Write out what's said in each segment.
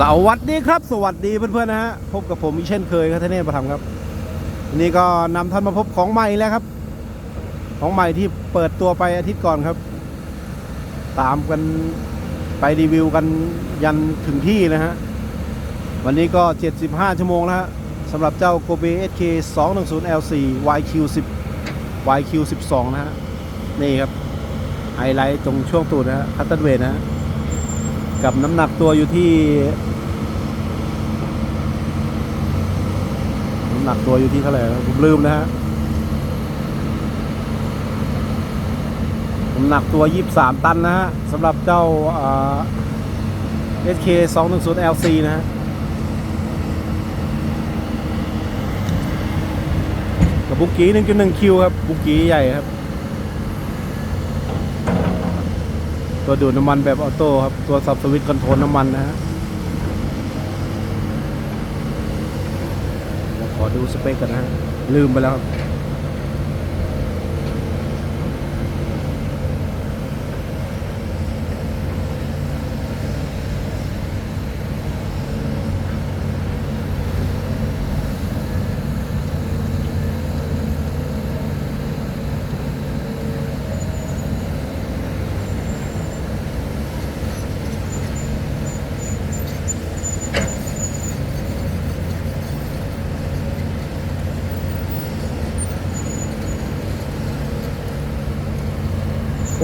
สวัสดีครับ สวัสดีเพื่อนๆนะฮะพบกับผมอีกเช่นเคยครับทเนศประธรรมครับวันนี้ก็นำท่านมาพบของใหม่แล้วครับ ของใหม่ที่เปิดตัวไปอาทิตย์ก่อนครับ ตามกันไปรีวิวกันยันถึงที่นะฮะวันนี้ก็ 75 ชั่วโมงแล้วฮะสำหรับเจ้า Kobe SK 210 L4 YQ 10 YQ 12 นะฮะนี่ครับไฮไลท์ตรงช่วงตูดนะฮะคัตเตอร์เวนะฮะ กับน้ำหนักตัวอยู่ที่ น้ำหนักตัวอยู่ที่เท่าไหร่ผมลืมนะฮะน้ำหนักตัว 23 ตันนะฮะสำหรับเจ้าอ่า SK 210 LC นะฮะกับบุกกี้1.1คิวครับบุกกี้ใหญ่ครับ ตัวดูดน้ำมันแบบออโต้ครับ ตัวสับสวิตช์คอนโทรลน้ำมันนะฮะขอดูสเปคกันนะฮะลืมไปแล้ว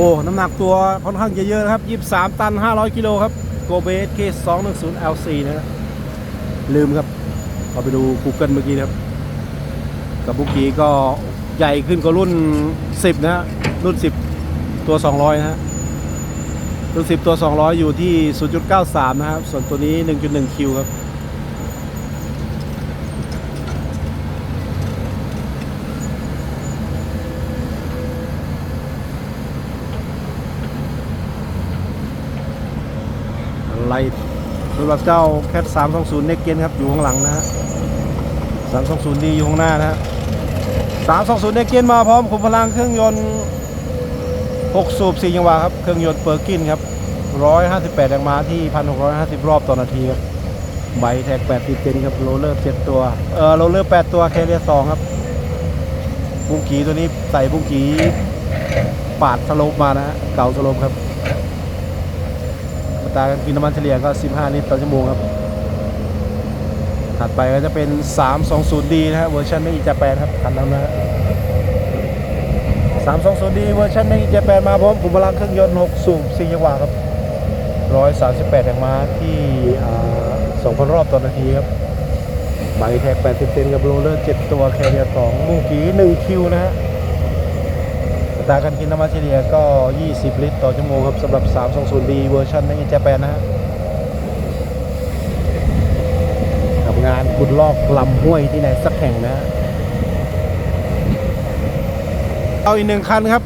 อ้น้ำหนักตัวค่อนข้างจะเยอะนะครับ 23 ตัน 500 กิโลครับโกเบสเค210 LC นะครับลืมครับเอาไปดู Google เมื่อกี้นะครับ กับบุกกี้ก็ใหญ่ขึ้นกว่ารุ่น 10 นะฮะรุ่น 10 ตัว 200 นะฮะรุ่น 10 ตัว 200 อยู่ที่ 0.93 นะครับ ส่วนตัวนี้ 1.1 คิวครับ ไล่สำหรับเจ้าแคท320เน็กเกนครับอยู่ข้างหลังนะฮะ320ดีอยู่ข้างหน้านะฮะ320เน็กเกนมาพร้อมขุมพลังเครื่องยนต์6 สูบ4จังหวะครับเครื่องยนต์เปอร์กินครับ158แรงม้าที่ 1,650 รอบต่อนาทีครับใบแท็ก80เซนครับโรลเลอร์7ตัวเออโรลเลอร์8ตัวแคเรีย2ครับบุ้งกีตัวนี้ใส่บุ้งกีปาดสโลปมานะฮะเก่าสโลปครับ ตรากินน้ำมันเฉลี่ยก็ 15 ลิตรต่อชั่วโมงครับ ถัดไปก็จะเป็น 320D นะฮะเวอร์ชันไม่อีจแปนครับคันนั้นนะฮะ 320D เวอร์ชันไม่อีจแปนมาพร้อมขุมพลังเครื่องยนต์ 6 สูบ4จังหวะครับ 138แรงม้าที่อ่า2,000 รอบต่อนาทีครับใบแท็ก 80 เซนกับโรลเลอร์ 7 ตัวแคเรียร์2มุ้งกี1คิวนะฮะ ตราการกินน้ำมันเฉลี่ยก็ 20 ลิตร ต่อชั่วโมงครับสำหรับ 320D เวอร์ชันในอินเจแปนนะฮะกับงานขุดลอกลำห้วยที่ไหนสักแห่งนะ เอาอีกหนึ่งคันครับ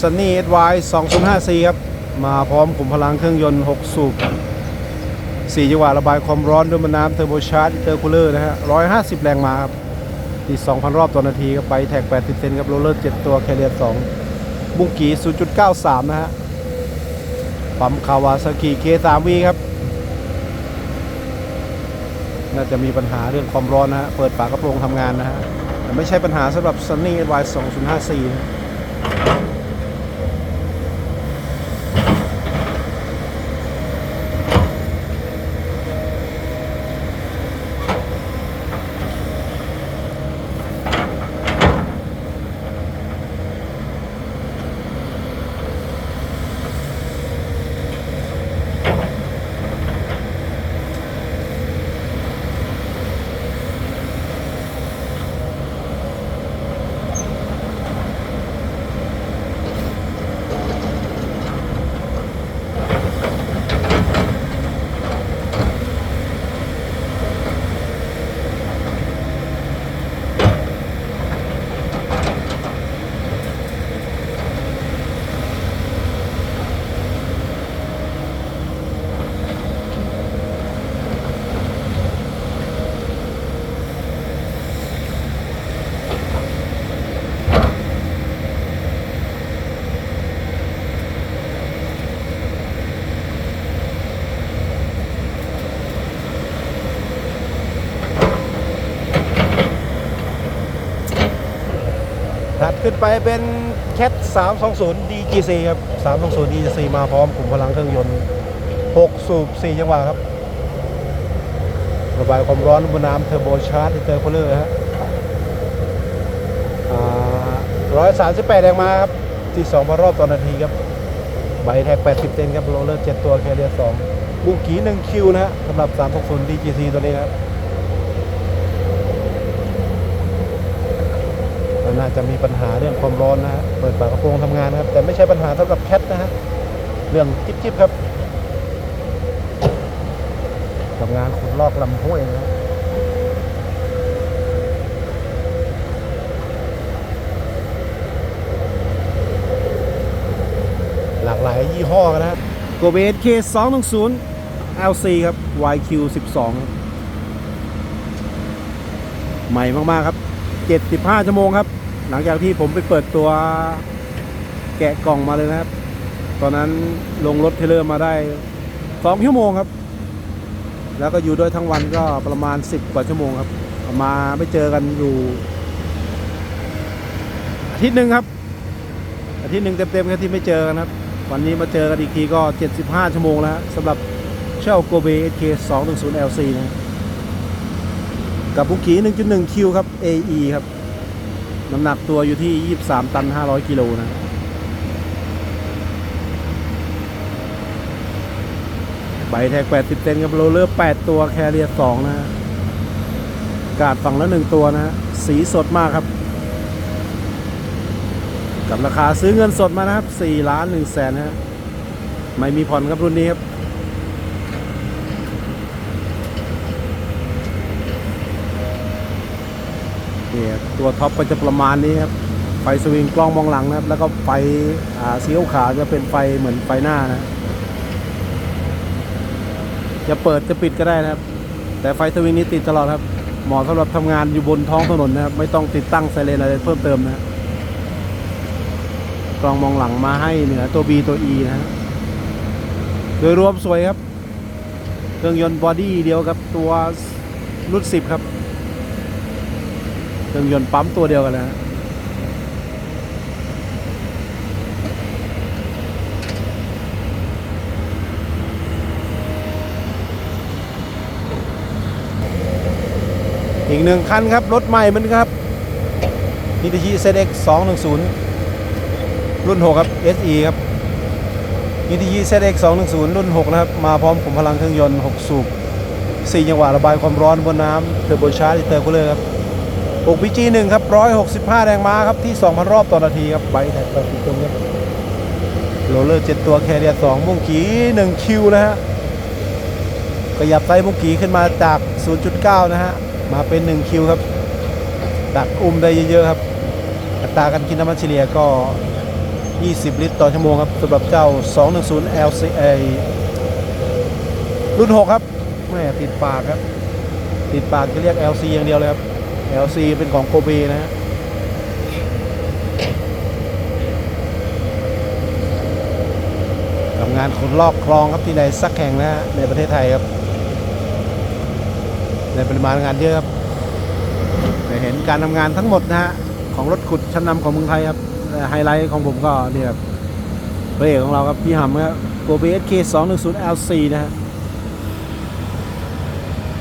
Sunny SY 205C ครับ มาพร้อมขุมพลังเครื่องยนต์ 6 สูบ4จังหวะระบายความร้อนด้วยมน้ำเทอร์โบชาร์จเตอร์คูลเลอร์นะฮะ150 แรงม้าครับ ที่ 2,000 รอบต่อนาทีครับไปแท็ก 80 เซนครับโรลเลอร์ 7 ตัวแคเรียร์2บุ้งกี 0.93 นะฮะปั๊มคาวาซากิ K3V ครับ น่าจะมีปัญหาเรื่องความร้อนนะฮะ เปิดฝากระโปรงทำงานนะฮะแต่ไม่ใช่ปัญหาสำหรับ Sunny Y 2054นะ ถัดขึ้นไปเป็นแคท320 DGC ครับ 320 DGC มาพร้อมขุมพลังเครื่องยนต์ 6 สูบ 4 จังหวะครับ ระบายความร้อนบนน้ำเทอร์โบชาร์จอิเตอร์คูลเลอร์ฮะร้อยสามสิบแปดแรงมาครับ ที่2พันรอบต่อนาทีครับ ใบแท็ก 80 เซนครับ โรลเลอร์ 7 ตัว แคเรียร์ 2 บุกี1คิวนะฮะสำหรับ 360 DGC ตัวนี้ครับ น่าจะมีปัญหาเรื่องความร้อนนะฮะเปิดฝากระโปรงทำงานนะครับ แต่ไม่ใช่ปัญหาสำหรับแคทนะฮะเรื่องจิ๊บจิบๆครับทำงานขุดลอกลำห้วยนะหลากหลายยี่ห้อกันนะโกเบส K 2 1 0 LC ครับ YQ 12ครับใหม่มาก ๆ ครับ 75 ชั่วโมงครับ หลังจากที่ผมไปเปิดตัวแกะกล่องมาเลยนะครับ ตอนนั้นลงรถเทรลเลอร์มาได้2ชั่วโมงครับ แล้วก็อยู่ด้วยทั้งวันก็ประมาณ10กว่าชั่วโมงครับมาไม่เจอกันอยู่อาทิตย์หนึ่งครับอาทิตย์หนึ่งเต็มๆครับที่ไม่เจอกันครับ วันนี้มาเจอกันอีกทีก็ 75 ชั่วโมงแล้วสำหรับเช่าโกเบ SK 210 LC นะกับบุกี1.1คิวครับ AE ครับ น้ำหนักตัวอยู่ที่ 23 ตัน 500 กิโลนะ ใบแท็ก 80 เซนกับโรลเลอร์ 8 ตัวแคเรียร์2นะฮะกาดฝั่งละ 1 ตัวนะ สีสดมากครับ กับราคาซื้อเงินสดมานะครับ4ล้าน1แสนนะฮะไม่มีผ่อนครับรุ่นนี้ครับ นี่ตัวท็อปก็จะประมาณนี้ครับไฟสวิงกล้องมองหลังนะครับ แล้วก็ไฟสีขาวๆจะเป็นไฟเหมือนไฟหน้านะ จะเปิดจะปิดก็ได้นะครับ แต่ไฟสวิงนี้ติดตลอดครับเหมาะสำหรับทำงานอยู่บนท้องถนนนะครับ ไม่ต้องติดตั้งไซเรนอะไรเพิ่มเติมนะกล้องมองหลังมาให้เหนือตัว B ตัว E นะฮะโดยรวมสวยครับ เครื่องยนต์บอดี้เดียวกับตัวรุ่น10 ครับ เครื่องยนต์ปั๊มตัวเดียวกันนะฮะอีกหนึ่งคันครับ รถใหม่เหมันครับนิติชิ ZX 210รุ่น 6 ครับ SE ครับนิติชิ ZX 210รุ่น 6 นะครับ มาพร้อมขุมพลังเครื่องยนต์ 6 สูบ4จังหวะระบายความร้อนบนน้ำเทอร์โบชาร์จเตอร์คูลเลอร์ครับ ปก PG1 ครับ 165 แรงม้าครับ ที่ 2,000 รอบต่อนาทีครับใบแท็กแบบตรงนี้โรลเลอร์ 7 ตัวแคเรียร์2มุ้งกี1คิวนะฮะขยับไซมุ้งกีขึ้นมาจาก 0.9 นะฮะ มาเป็น 1 คิวครับตักอุ้มได้เยอะๆครับ อัตราการกินน้ำมันเฉลี่ยก็ 20 ลิตรต่อชั่วโมงครับสำหรับเจ้า 210 LCA รุ่น 6 ครับแม่ติดปากครับ ติดปากจะเรียก LC อย่างเดียวเลยครับ LC เป็นของโกเบนะฮะทำงานขนลอกคลองครับที่ใดสักแห่งนะฮะในประเทศไทยครับ ในปริมาณงานเยอะครับได้เห็นการทำงานทั้งหมดนะฮะของรถขุดชั้นนำของเมืองไทยครับไฮไลท์ของผมก็เนี่ยครับพระเอกของเราครับพี่หำครับโกเบ SK 210 LC นะฮะ